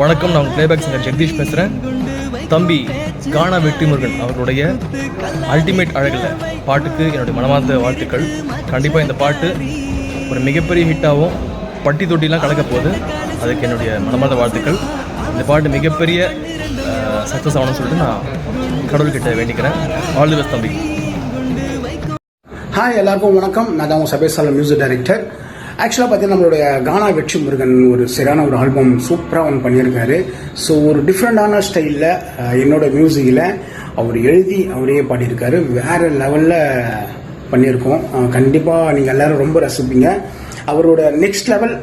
வணக்கம் நான் playback singer Jagadish பேசுகிறேன் தம்பி கானா வெற்றிமுருகன் அவர்களுடைய அல்டிமேட் அழகில் பாட்டுக்கு என்னுடைய மனமார்ந்த வாழ்த்துக்கள். கண்டிப்பாக இந்த பாட்டு ஒரு மிகப்பெரிய ஹிட்டாகவும் பட்டி தொட்டிலாம் கலக்க போகுது. அதுக்கு என்னுடைய மனமார்ந்த வாழ்த்துக்கள். இந்த பாட்டு மிகப்பெரிய சக்ஸஸ் ஆகணும்னு சொல்லிட்டு நான் கடவுள்கிட்ட வேண்டிக்கிறேன். ஆல் தி பெஸ்ட் தம்பி. ஹாய் எல்லாருக்கும் வணக்கம். நான் தான் உங்கள் சபேசால மியூசிக் டைரக்டர் ஆக்சுவலாக பார்த்தீங்கன்னா நம்மளுடைய கானா வெற்றி முருகன் ஒரு சரியான ஒரு ஆல்பம் சூப்பராக ஒன்று பண்ணியிருக்காரு. ஸோ ஒரு டிஃப்ரெண்டான ஸ்டைலில் என்னோட மியூசிக்கில் அவர் எழுதி அவரே பாடியிருக்காரு. வேறு லெவலில் பண்ணியிருக்கோம். கண்டிப்பாக நீங்கள் எல்லோரும் ரொம்ப ரசிப்பீங்க. அவரோட நெக்ஸ்ட் லெவல்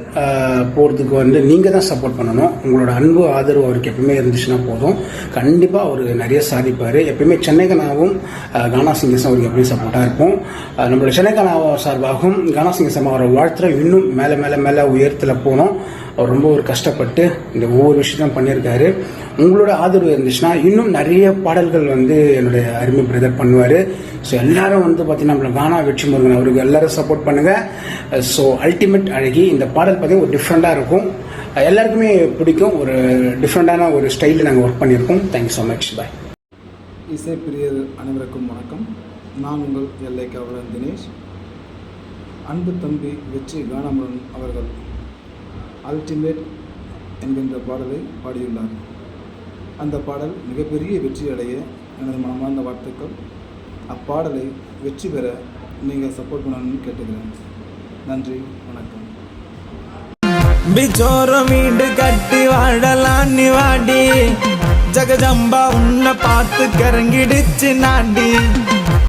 போகிறதுக்கு வந்து நீங்கள் தான் சப்போர்ட் பண்ணணும். உங்களோட அன்பு ஆதரவு அவருக்கு எப்பவுமே இருந்துச்சுன்னா போதும். கண்டிப்பாக அவர் நிறைய சாதிப்பார். எப்பயுமே சென்னைகனாவும் அஹ், கானா சிங்கர்ஸும் அவருக்கு எப்பவுமே சப்போர்ட்டாக இருப்போம். நம்மளோட சென்னைகனாவ சார்பாகவும் கானா சிங்கர்ஸ் அவரை வாழ்த்துற இன்னும் மேலே மேலே மேலே உயரத்தில் போனோம் அவர் ரொம்ப ஒரு கஷ்டப்பட்டு இந்த ஒவ்வொரு விஷயத்தையும் பண்ணியிருக்காரு. உங்களோட ஆதரவு இருந்துச்சுன்னா இன்னும் நிறைய பாடல்கள் வந்து என்னுடைய அருமை பிரதர் பண்ணுவார். ஸோ எல்லாரும் வந்து பார்த்தீங்கன்னா நம்மள கானா வெற்றி முருகன் அவருக்கு எல்லாரும் சப்போர்ட் பண்ணுங்க. ஸோ அல்டிமேட் அழகி இந்த பாடல் பார்த்தீங்கன்னா ஒரு டிஃப்ரெண்ட்டாக இருக்கும். எல்லாருக்குமே பிடிக்கும். ஒரு டிஃப்ரெண்டான ஒரு ஸ்டைலில் நாங்கள் ஒர்க் பண்ணியிருக்கோம். தேங்க்யூ ஸோ மச் பாய் இசை பிரியர் அனைவருக்கும் வணக்கம். நான் உங்கள் எல்லை கவலன் தினேஷ். அன்பு தம்பி வெற்றி கானமுடன் அவர்கள் அல்டிமேட் என்கின்ற பாடலை பாடியுள்ளார். அந்த பாடல் மிகப்பெரிய வெற்றி அடைய எனது மனமார்ந்த வாழ்த்துக்கள். அப்பாடலை வெற்றி பெற நீங்கள் சப்போர்ட் பண்ணணும்னு கேட்டுக்கிறேன். நன்றி வணக்கம். பிச்சோரம் வீடு கட்டி வாழலாம் நீ வாடி. ஜகஜம்பா உன்னை பார்த்து கரங்கிடுச்சு நாண்டி.